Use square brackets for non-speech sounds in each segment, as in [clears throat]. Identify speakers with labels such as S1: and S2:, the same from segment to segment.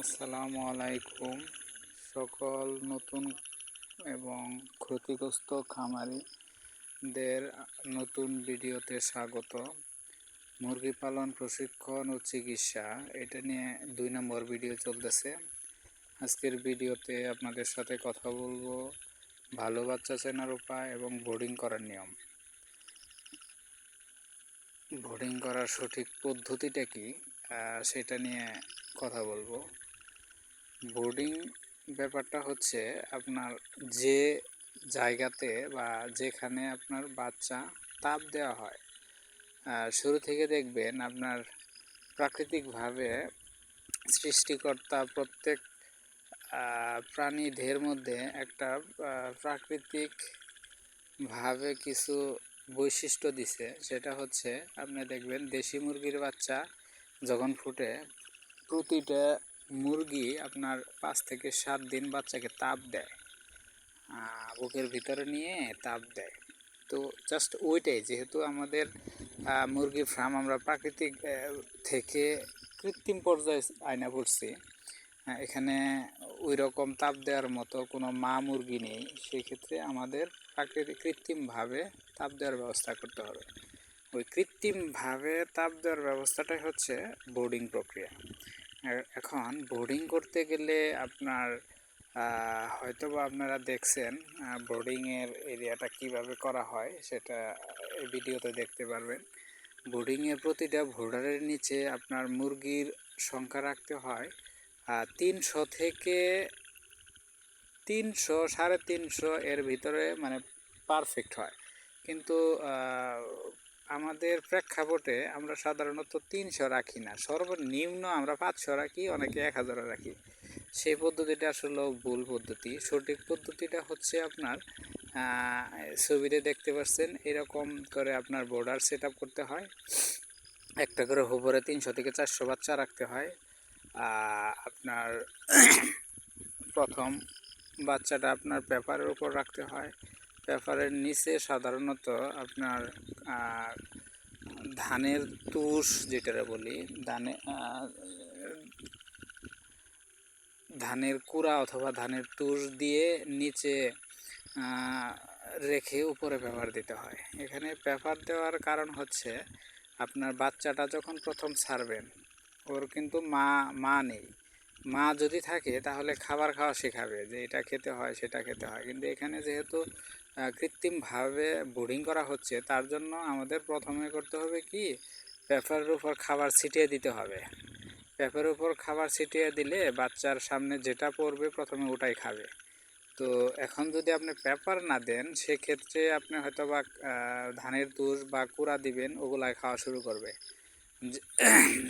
S1: আসসালামু আলাইকুম। সকল নতুন এবং ক্ষতিগ্রস্ত খামারিদের নতুন ভিডিওতে স্বাগত। মুরগি পালন, প্রশিক্ষণ ও চিকিৎসা, এটা নিয়ে দুই নম্বর ভিডিও চলতেছে। আজকের ভিডিওতে আপনাদের সাথে কথা বলব ভালো বাচ্চা চেনার উপায় এবং বোর্ডিং করার নিয়ম। বোর্ডিং করার সঠিক পদ্ধতিটা কি? সেটা নিয়ে কথা বলব। বোর্ডিং ব্যাপারটা হচ্ছে আপনার যে জায়গাতে বা যেখানে আপনার বাচ্চা তাপ দেওয়া হয় শুরু থেকে দেখবেন আপনার প্রাকৃতিকভাবে সৃষ্টিকর্তা প্রত্যেক প্রাণী দেহের মধ্যে একটা প্রাকৃতিকভাবে কিছু বৈশিষ্ট্য দিছে। সেটা হচ্ছে আপনি দেখবেন দেশি মুরগির বাচ্চা যখন ফুটে, প্রতিটা মুরগি আপনার পাঁচ থেকে সাত দিন বাচ্চাকে তাপ দেয় বুকের ভিতরে নিয়ে তাপ দেয়। তো জাস্ট ওইটাই যেহেতু আমাদের আহ, মুরগি ফার্ম আমরা প্রাকৃতিক থেকে কৃত্রিম পর্যায়ে আয়না পড়ছি এখানে ওই রকম তাপ দেওয়ার মতো কোনো মা মুরগি নেই সেক্ষেত্রে আমাদের প্রাকৃতিক কৃত্রিমভাবে তাপ দেওয়ার ব্যবস্থা করতে হবে। ওই কৃত্রিমভাবে তাপ দেওয়ার ব্যবস্থাটাই হচ্ছে বোর্ডিং প্রক্রিয়া। এখন বোর্ডিং করতে গেলে আপনার আহ, হয়তোবা আপনারা দেখছেন বোর্ডিংয়ের এরিয়াটা কীভাবে করা হয় সেটা এই ভিডিওতে দেখতে পারবেন। বোর্ডিংয়ের প্রতিটা ভোর্ডারের নিচে আপনার মুরগির সংখ্যা রাখতে হয় তিনশো থেকে তিনশো সাড়ে তিনশো এর ভিতরে মানে পারফেক্ট হয়। কিন্তু আমাদের প্রেক্ষাপটে আমরা সাধারণত তিনশো রাখি না। সর্বনিম্ন আমরা পাঁচশো রাখি, অনেকে এক হাজারও রাখি। সেই পদ্ধতিটা আসলে ভুল পদ্ধতি। সঠিক পদ্ধতিটা হচ্ছে আপনার ছবিতে দেখতে পাচ্ছেন, এরকম করে আপনার বর্ডার সেট করতে হয়। একটা করে হোবরে তিনশো থেকে চারশো বাচ্চা রাখতে হয়। আপনার [clears throat] প্রথম বাচ্চাটা আপনার পেপারের উপর রাখতে হয়। পেপারের নিচে সাধারণত আপনার ধানের তুষ যেটা বলি, ধানে ধানের কুড়া অথবা ধানের তুষ দিয়ে নিচে রেখে উপরে পেপার দিতে হয়। এখানে পেপার দেওয়ার কারণ হচ্ছে, আপনার বাচ্চাটা যখন প্রথম ছাড়বেন, ওর কিন্তু মা মা নেই। মা যদি থাকে, তাহলে খাবার খাওয়া শেখাবে যে এটা খেতে হয়, সেটা খেতে হয়। কিন্তু এখানে যেহেতু কৃত্রিমভাবে বোর্ডিং করা হচ্ছে, তার জন্য আমাদের প্রথমে করতে হবে কি? পেপারের উপর খাবার ছিটিয়ে দিতে হবে। পেপারের উপর খাবার ছিটিয়ে দিলে বাচ্চার সামনে যেটা পড়বে প্রথমে ওটাই খাবে। তো এখন যদি আপনি পেপার না দেন, সেক্ষেত্রে আপনি হয়তো বা ধানের তুষ বা কুড়া দিবেন, ওগুলাই খাওয়া শুরু করবে।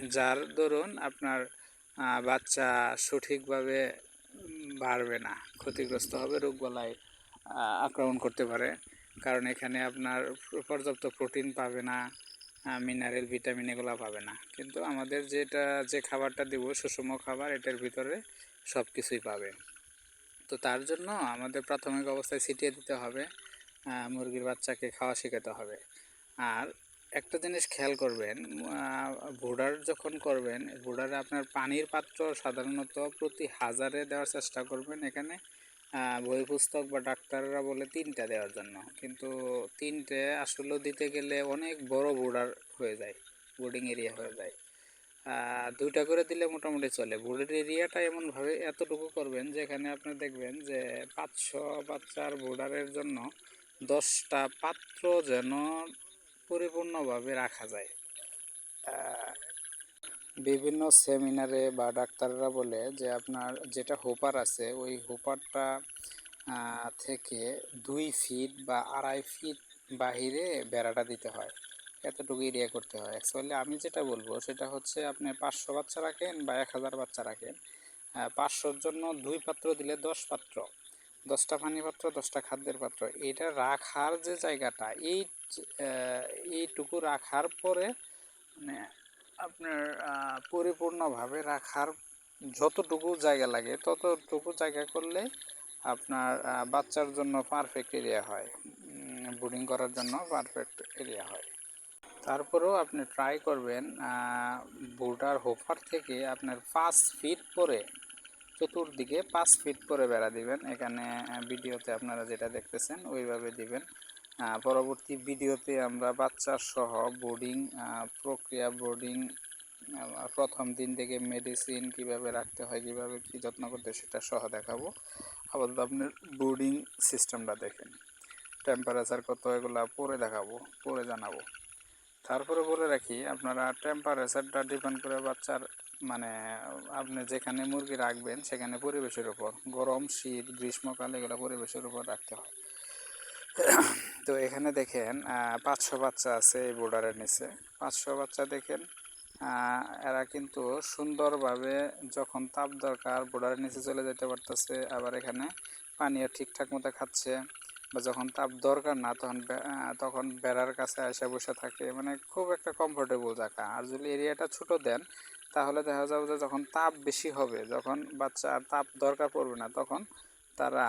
S1: যার দরুন আপনার বাচ্চা সঠিকভাবে বাড়বে না, ক্ষতিগ্রস্ত হবে রোগবালাই আক্রমণ করতে পারে। কারণ এখানে আপনার পর্যাপ্ত প্রোটিন পাবে না মিনারেল, ভিটামিন এগুলো পাবে না। কিন্তু আমাদের যেটা, যে খাবারটা দেবো, সুষম খাবার, এটার ভিতরে সব কিছুই পাবে। তো তার জন্য আমাদের প্রাথমিক অবস্থায় ছিটিয়ে দিতে হবে মুরগির বাচ্চাকে খাওয়া শেখাতে হবে। আর একটা জিনিস খেয়াল করবেন বোর্ডার যখন করবেন বোর্ডারে আপনার পানির পাত্র সাধারণত প্রতি হাজারে দেওয়ার চেষ্টা করবেন। এখানে বই পুস্তক বা ডাক্তাররা বলে তিনটা দেওয়ার জন্য। কিন্তু তিনটে আসলে দিতে গেলে অনেক বড় বোর্ডার হয়ে যায়, বোর্ডিং এরিয়া হয়ে যায়। দুইটা করে দিলে মোটামুটি চলে। বোর্ডের এরিয়াটা এমনভাবে এতটুকু করবেন যেখানে আপনি দেখবেন যে পাঁচশো বাচ্চার বোর্ডারের জন্য দশটা পাত্র যেন পরিপূর্ণভাবে রাখা যায়। বিভিন্ন সেমিনারে বা ডাক্তাররা বলে যে আপনার যেটা হোপার আছে, ওই হোপারটা থেকে দুই ফিট বা আড়াই ফিট বাহিরে বেড়াটা দিতে হয়। এতটুকু এরিয়া করতে হয়। অ্যাকচুয়ালি আমি যেটা বলব সেটা হচ্ছে আপনি পাঁচশো বাচ্চা রাখেন বা এক হাজার বাচ্চা রাখেন। পাঁচশোর জন্য দুই পাত্র দিলে দশ পাত্র। দশটা পানি পাত্র, দশটা খাদ্যের পাত্র। এটা রাখার যে জায়গাটা, এই এইটুকু রাখার পরে মানে আপনার পরিপূর্ণভাবে রাখার যতটুকু জায়গা লাগে, ততটুকু জায়গা করলে আপনার বাচ্চার জন্য পারফেক্ট এরিয়া হয়। বোর্ডিং করার জন্য পারফেক্ট এরিয়া হয়। তারপরেও আপনি ট্রাই করবেন বোর্ডার হোফার থেকে আপনার পাঁচ ফিট পরে চতুর্দিকে পাঁচ ফিট করে বেড়া দিবেন। এখানে ভিডিওতে আপনারা যেটা দেখতেছেন, ওইভাবে দিবেন। পরবর্তী ভিডিওতে আমরা বাচ্চার সহ বোর্ডিং প্রক্রিয়া বোর্ডিং প্রথম দিন থেকে মেডিসিন কীভাবে রাখতে হয়, কীভাবে কি যত্ন করতে সেটা সহ দেখাবো। আপাতত আপনার বোর্ডিং সিস্টেমটা দেখেন। টেম্পারেচার কত, এগুলা পরে দেখাবো, পরে জানাব। তারপরে বলে রাখি, আপনারা টেম্পারেচারটা ডিপেন্ড করে বাচ্চার মানে আপনি যেখানে মুরগি রাখবেন, সেখানে পরিবেশের উপর, গরম, শীত, গ্রীষ্মকাল, এগুলো পরিবেশের উপর রাখতে হয়। [coughs] তো এখানে দেখেন পাঁচশো বাচ্চা আছে এই বোর্ডারের নিচে। পাঁচশো বাচ্চা দেখেন এরা কিন্তু সুন্দরভাবে যখন তাপ দরকার, বোর্ডারের নিচে চলে যেতে পারতেছে, আবার এখানে পানীয় ঠিকঠাক মতো খাচ্ছে বা যখন তাপ দরকার না, তখন তখন বেড়ার কাছে এসে বসে থাকে। মানে খুব একটা কমফোর্টেবল জায়গা। আর যদি এরিয়াটা ছোট দেন তাহলে দেখা যাবে যে যখন তাপ বেশি হবে, যখন বাচ্চার তাপ দরকার পড়বে না, তখন তারা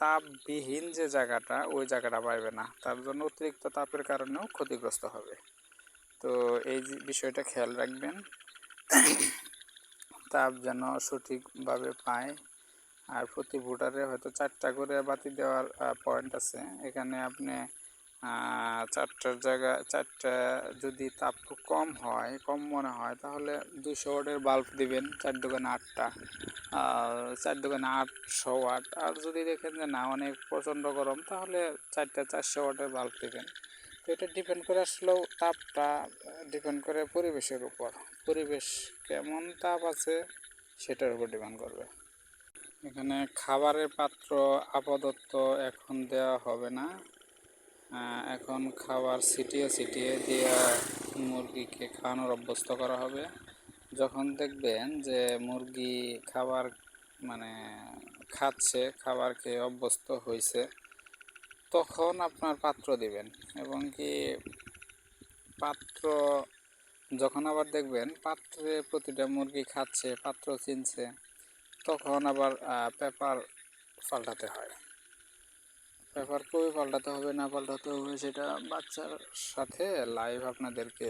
S1: তাপবিহীন যে জায়গাটা, ওই জায়গাটা পাইবে না। তার জন্য অতিরিক্ত তাপের কারণেও ক্ষতিগ্রস্ত হবে। তো এই বিষয়টা খেয়াল রাখবেন, তাপ যেন সঠিকভাবে পায়। আর প্রতি ভোটারে হয়তো চারটা করে বাতি দেওয়ার পয়েন্ট আছে। এখানে আপনি চারটার জায়গা, চারটা যদি তাপ কম হয়, কম মনে হয়, তাহলে দুশো ওয়াটের বাল্ব দিবেন, চার দোকানে আটটা। আর চার দোকানে আটশো ওয়াট। আর যদি দেখেন যে না, অনেক প্রচণ্ড গরম, তাহলে চারটা চারশো ওয়াটের বাল্ব দিবেন। তো এটা ডিপেন্ড করে আসলেও তাপটা ডিপেন্ড করে পরিবেশের উপর। পরিবেশ কেমন তাপ আছে, সেটার উপর ডিপেন্ড করবে। এখানে খাবারের পাত্র আপাতত এখন দেওয়া হবে না। এখন খাবার ছিটিয়ে ছিটিয়ে দিয়ে মুরগিকে খাওয়ানোর অভ্যস্ত করা হবে। যখন দেখবেন যে মুরগি খাবার মানে খাচ্ছে, খাবার খেয়ে অভ্যস্ত হয়েছে, তখন আপনার পাত্র দিবেন এবং কি পাত্র, যখন আবার দেখবেন পাত্রে প্রতিটা মুরগি খাচ্ছে, পাত্র চিনছে, তখন আবার পেপার পাল্টাতে হয়। পেপার কবে পাল্টাতে হবে, না পাল্টাতে হবে সেটা বাচ্চার সাথে লাইভ আপনাদেরকে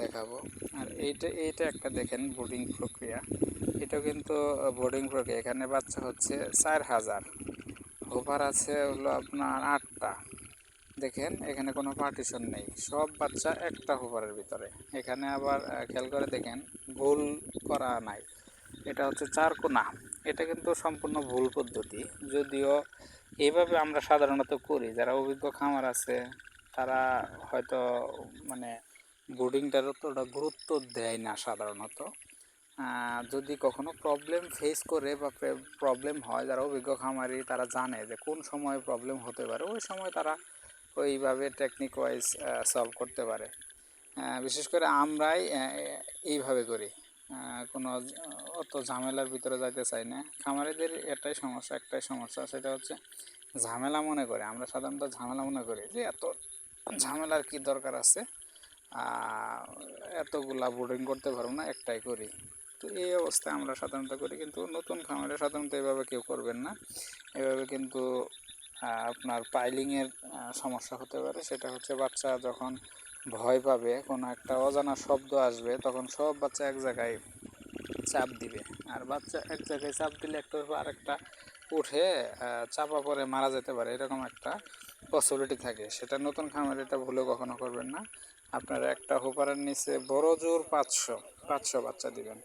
S1: দেখাবো। আর এইটা এইটা একটা দেখেন বোর্ডিং প্রক্রিয়া। এটা কিন্তু বোর্ডিং প্রক্রিয়া। এখানে বাচ্চা হচ্ছে চার হাজার। হোপার আছে হলো আপনার আটটা। দেখেন, এখানে কোনো পার্টিশন নেই। সব বাচ্চা একটা হোপারের ভিতরে। এখানে আবার খেয়াল করে দেখেন, ভুল করা নাই। এটা হচ্ছে চার কোনা। এটা কিন্তু সম্পূর্ণ ভুল পদ্ধতি। যদিও এইভাবে আমরা সাধারণত করি। যারা অভিজ্ঞ খামার আছে, তারা হয়তো মানে বোর্ডিংটার অতটা গুরুত্ব দেয় না সাধারণত। যদি কখনো প্রবলেম ফেস করে বা প্রবলেম হয়, যারা অভিজ্ঞ খামারি, তারা জানে যে কোন সময় প্রবলেম হতে পারে। ওই সময় তারা ওইভাবে টেকনিক ওয়াইজ সলভ করতে পারে। বিশেষ করে আমরাই এইভাবে করি। কোনো অত ঝামেলার ভিতরে যাইতে চাই না। খামারিদের এটাই সমস্যা, একটাই সমস্যা সেটা হচ্ছে ঝামেলা মনে করে। আমরা সাধারণত ঝামেলা মনে করি যে এত ঝামেলার কি দরকার আছে? এতগুলা বোর্ডিং করতে পারব না, একটাই করি। তো এই অবস্থায় আমরা সাধারণত করি, কিন্তু নতুন খামারে সাধারণত এভাবে কেউ করবেন না। এভাবে কিন্তু আপনার পাইলিংয়ের সমস্যা হতে পারে। সেটা হচ্ছে বাচ্চা যখন ভয় পাবে, কোনো একটা অজানা শব্দ আসবে, তখন সব বাচ্চা এক জায়গায় চাপ দিবে। আর বাচ্চা এক জায়গায় চাপ দিলে একটা পর আরেকটা উঠে চাপা পড়ে মারা যেতে পারে, এরকম একটা পসিবিলিটি থাকে। সেটা নতুন খামারে, এটা ভুলে কখনো করবেন না। আপনারা একটা হোপারের নিচে বড় জোর পাঁচশো পাঁচশো বাচ্চা দিবেন।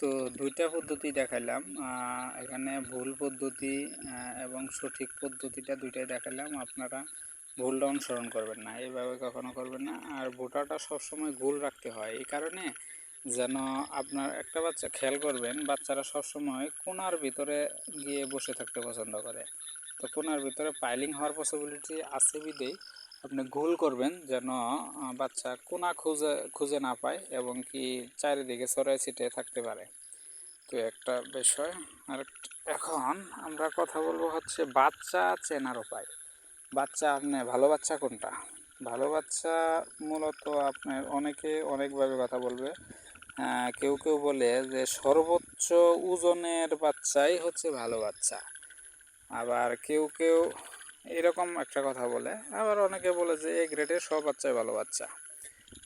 S1: তো দুইটা পদ্ধতি দেখাইলাম এখানে ভুল পদ্ধতি এবং সঠিক পদ্ধতিটা দুইটাই দেখালাম আপনারা ভুলটা অনুসরণ করবেন না এইভাবে কখনো করবেন না। আর ভোটারটা সবসময় গোল রাখতে হয়, এই কারণে যেন আপনার একটা বাচ্চা খেয়াল করবেন, বাচ্চারা সবসময় কোনার ভিতরে গিয়ে বসে থাকতে পছন্দ করে। তো কোনার ভিতরে পাইলিং হওয়ার পসিবিলিটি আছে বিদেই আপনি গোল করবেন যেন বাচ্চা কোনা খুঁজে খুঁজে না পায় এবং কি চারিদিকে ছড়াই ছিটে থাকতে পারে। তো একটা বিষয় আর এখন আমরা কথা বলব হচ্ছে বাচ্চা চেনার উপায়। বাচ্চা আপনি, ভালো বাচ্চা কোনটা? ভালো বাচ্চা মূলত আপনার অনেকে অনেকভাবে কথা বলবে। কেউ কেউ বলে যে সর্বোচ্চ ওজনের বাচ্চাই হচ্ছে ভালো বাচ্চা। আবার কেউ কেউ এরকম একটা কথা বলে, আবার অনেকে বলে যে এই গ্রেডের সব বাচ্চাই ভালো বাচ্চা।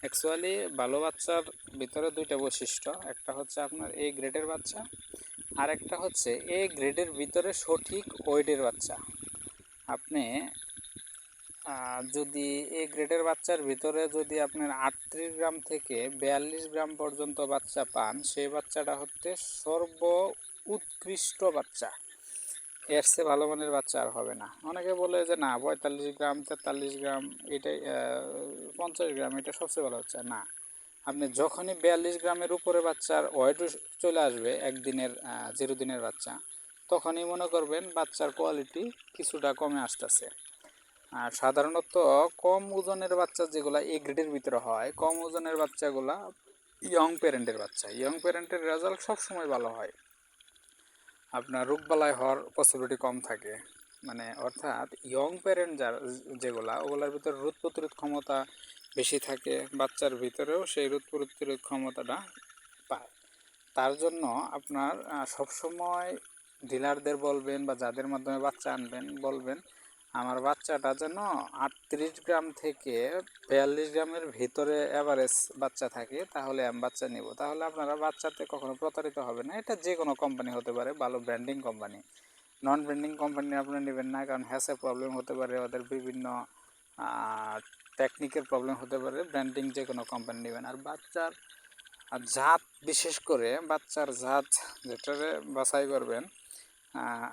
S1: অ্যাকচুয়ালি ভালো বাচ্চার ভিতরে দুইটা বৈশিষ্ট্য, একটা হচ্ছে আপনার এ গ্রেডের বাচ্চা আর একটা হচ্ছে এ গ্রেডের ভিতরে সঠিক ওয়েটের বাচ্চা। আপনি যদি এ গ্রেডের বাচ্চার ভিতরে যদি আপনার আটত্রিশ গ্রাম থেকে বিয়াল্লিশ গ্রাম পর্যন্ত বাচ্চা পান, সেই বাচ্চাটা হচ্ছে সর্ব উৎকৃষ্ট বাচ্চা। এর চেয়ে ভালো মানের বাচ্চা আর হবে না। অনেকে বলে যে, না, পঁয়তাল্লিশ গ্রাম, তেতাল্লিশ গ্রাম, এটাই পঞ্চাশ গ্রাম, এটা সবচেয়ে ভালো বাচ্চা। না, আপনি যখনই বিয়াল্লিশ গ্রামের উপরে বাচ্চার ওয়েট চলে আসবে, একদিনের জিরো দিনের বাচ্চা, তখনই মনে করবেন বাচ্চার কোয়ালিটি কিছুটা কমে আসতেছে। আর সাধারণত কম ওজনের বাচ্চা যেগুলো এ গ্রেডের ভিতরে হয়, কম ওজনের বাচ্চাগুলা ইয়ং প্যারেন্টের বাচ্চা। ইয়ং প্যারেন্টের রেজাল্ট সবসময় ভালো হয়। আপনার রোগবালাই হওয়ার পসিবিলিটি কম থাকে। মানে অর্থাৎ ইয়ং প্যারেন্ট যার যেগুলা, ওগুলোর ভিতরে রোদ প্রতিরোধ ক্ষমতা বেশি থাকে, বাচ্চার ভিতরেও সেই রোদ প্রতিরোধ ক্ষমতাটা পায়। তার জন্য আপনার সবসময় ডিলারদের বলবেন বা যাদের মাধ্যমে বাচ্চা আনবেন বলবেন আমার বাচ্চাটা যেন আটত্রিশ গ্রাম থেকে বিয়াল্লিশ গ্রামের ভিতরে অ্যাভারেজ বাচ্চা থাকে, তাহলে আমি বাচ্চা নিব। তাহলে আপনারা বাচ্চাতে কখনো প্রতারিত হবে না। এটা যে কোনো কোম্পানি হতে পারে, ভালো branding company non branding company আপনি নেবেন না, কারণ হ্যাসে প্রবলেম হতে পারে, ওদের বিভিন্ন টেকনিকের প্রবলেম হতে পারে ব্র্যান্ডিং যে কোনো কোম্পানি নেবেন। আর বাচ্চার জাত বিশেষ করে, বাচ্চার জাত যেটারে বাছাই করবেন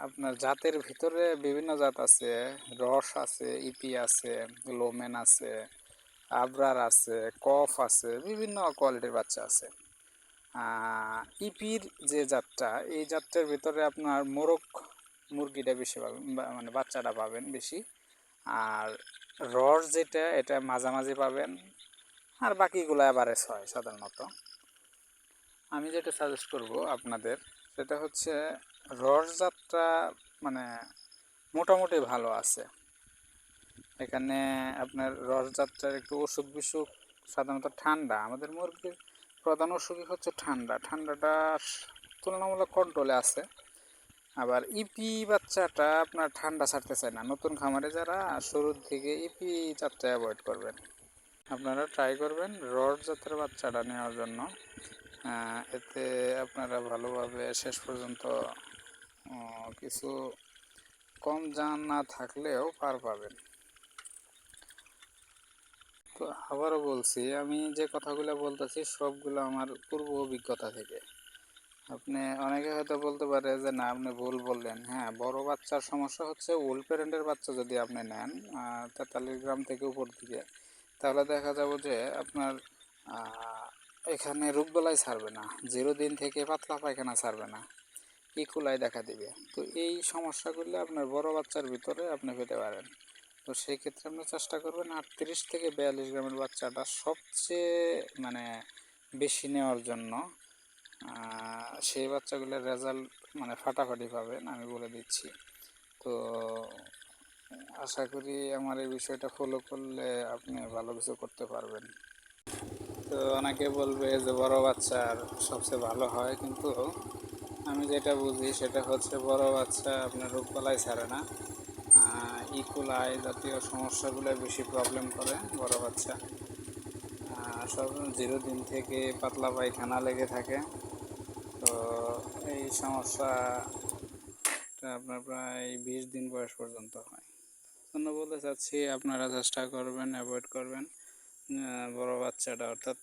S1: আপনার জাতের ভিতরে বিভিন্ন জাত আছে। রস আছে, ইপি আছে, লোমেন আছে, আবরার আছে, কফ আছে, বিভিন্ন কোয়ালিটির বাচ্চা আছে। ইপির যে জাতটা, এই জাতটার ভিতরে আপনার মোরগ মুরগিটা বেশি পাবেন মানে বাচ্চাটা পাবেন বেশি। আর রস যেটা, এটা মাঝামাঝি পাবেন। আর বাকিগুলো অ্যাভারেজ হয় সাধারণত। আমি যেটা সাজেস্ট করব আপনাদের, সেটা হচ্ছে জাতটা মানে মোটামুটি ভালো আছে। এখানে আপনার রথযাত্রার একটু অসুখ বিসুখ সাধারণত ঠান্ডা। আমাদের মুরগির প্রধান অসুখই হচ্ছে ঠান্ডা। ঠান্ডাটা তুলনামূলক কন্ট্রোলে আছে। আবার ইপি বাচ্চাটা আপনার ঠান্ডা ছাড়তে চায় না। নতুন খামারে যারা, শুরুর দিকে ইপি জাতটা অ্যাভয়েড করবেন। আপনারা ট্রাই করবেন রড বাচ্চাটা নেওয়ার জন্য। এতে আপনারা ভালোভাবে শেষ পর্যন্ত কিছু কম জান না থাকলেও পার পাবেন। তো আবারও বলছি, আমি যে কথাগুলো বলতেছি সবগুলো আমার পূর্ব অভিজ্ঞতা থেকে। আপনি অনেকে হয়তো বলতে পারে যে, না, আপনি ভুল বললেন। হ্যাঁ বড় বাচ্চার সমস্যা হচ্ছে উল প্যারেন্টের বাচ্চা যদি আপনি নেন তেতাল্লিশ গ্রাম থেকে উপর দিকে, তাহলে দেখা যাবে যে আপনার এখানে রোগবেলায় ছাড়বে না, জিরো দিন থেকে পাতলা পায়খানা ছাড়বে না। ইকুলাই দেখা দিবে। তো এই সমস্যাগুলো আপনার বড় বাচ্চার ভিতরে আপনি পেতে পারেন। তো সেই ক্ষেত্রে আপনি চেষ্টা করবেন আটত্রিশ থেকে বিয়াল্লিশ গ্রামের বাচ্চাটা সবচেয়ে মানে বেশি নেওয়ার জন্য সেই বাচ্চাগুলোর রেজাল্ট মানে ফাটাফাটি পাবেন আমি বলে দিচ্ছি। তো আশা করি আমার এই বিষয়টা ফলো করলে আপনি ভালো কিছু করতে পারবেন। তো অনেকে বলবে যে বড় বাচ্চার সবচেয়ে ভালো হয়, কিন্তু আমি যেটা বুঝি সেটা হচ্ছে বড় বাচ্চা আপনার রোগবালাই ছাড়ে না। ইকুলাই জাতীয় সমস্যাগুলো বেশি প্রবলেম করে বড় বাচ্চা। সব জিরো দিন থেকে পাতলা পায়খানা লেগে থাকে। তো এই সমস্যাটা আপনার প্রায় বিশ দিন বয়স পর্যন্ত হয়। জন্য বলতে চাচ্ছি আপনারা চেষ্টা করবেন অ্যাভয়েড করবেন। বড় বাচ্চাটা অর্থাৎ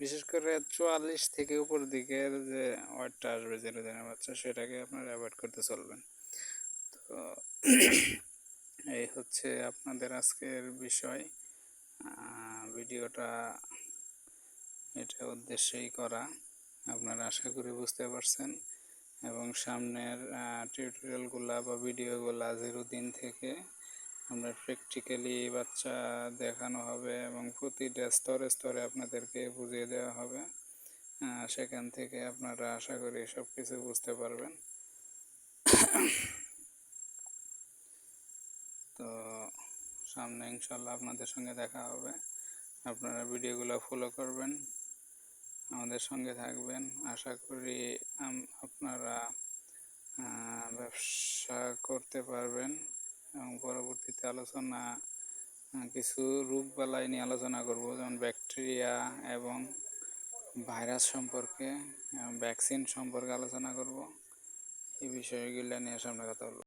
S1: বিশেষ করে চুয়াল্লিশ থেকে উপর দিকের যে ওয়েটটা আসবে জিরো দিনের বাচ্চা, সেটাকে আপনারা অ্যাভয়েড করতে চলবেন। তো [clears throat] এই হচ্ছে আপনাদের আজকের বিষয়। ভিডিওটা এটা উদ্দেশ্যেই করা। আপনারা আশা করি বুঝতে পারছেন। এবং সামনের টিউটোরিয়ালগুলা বা ভিডিওগুলা জিরো দিন থেকে আমরা প্র্যাকটিক্যালি বাচ্চা দেখানো হবে এবং প্রতিটা স্তরে স্তরে আপনাদেরকে বুঝিয়ে দেওয়া হবে। সেখান থেকে আপনারা আশা করি সব কিছু বুঝতে পারবেন। তো সামনে ইনশাল্লাহ আপনাদের সঙ্গে দেখা হবে। আপনারা ভিডিওগুলো ফলো করবেন, আমাদের সঙ্গে থাকবেন। আশা করি আপনারা ব্যবসা করতে পারবেন। এবং পরবর্তীতে আলোচনা কিছু রোগবালাই নিয়ে আলোচনা করব, যেমন ব্যাকটেরিয়া এবং ভাইরাস সম্পর্কে ভ্যাকসিন সম্পর্কে আলোচনা করব। এই বিষয়গুলো নিয়ে সামনে কথা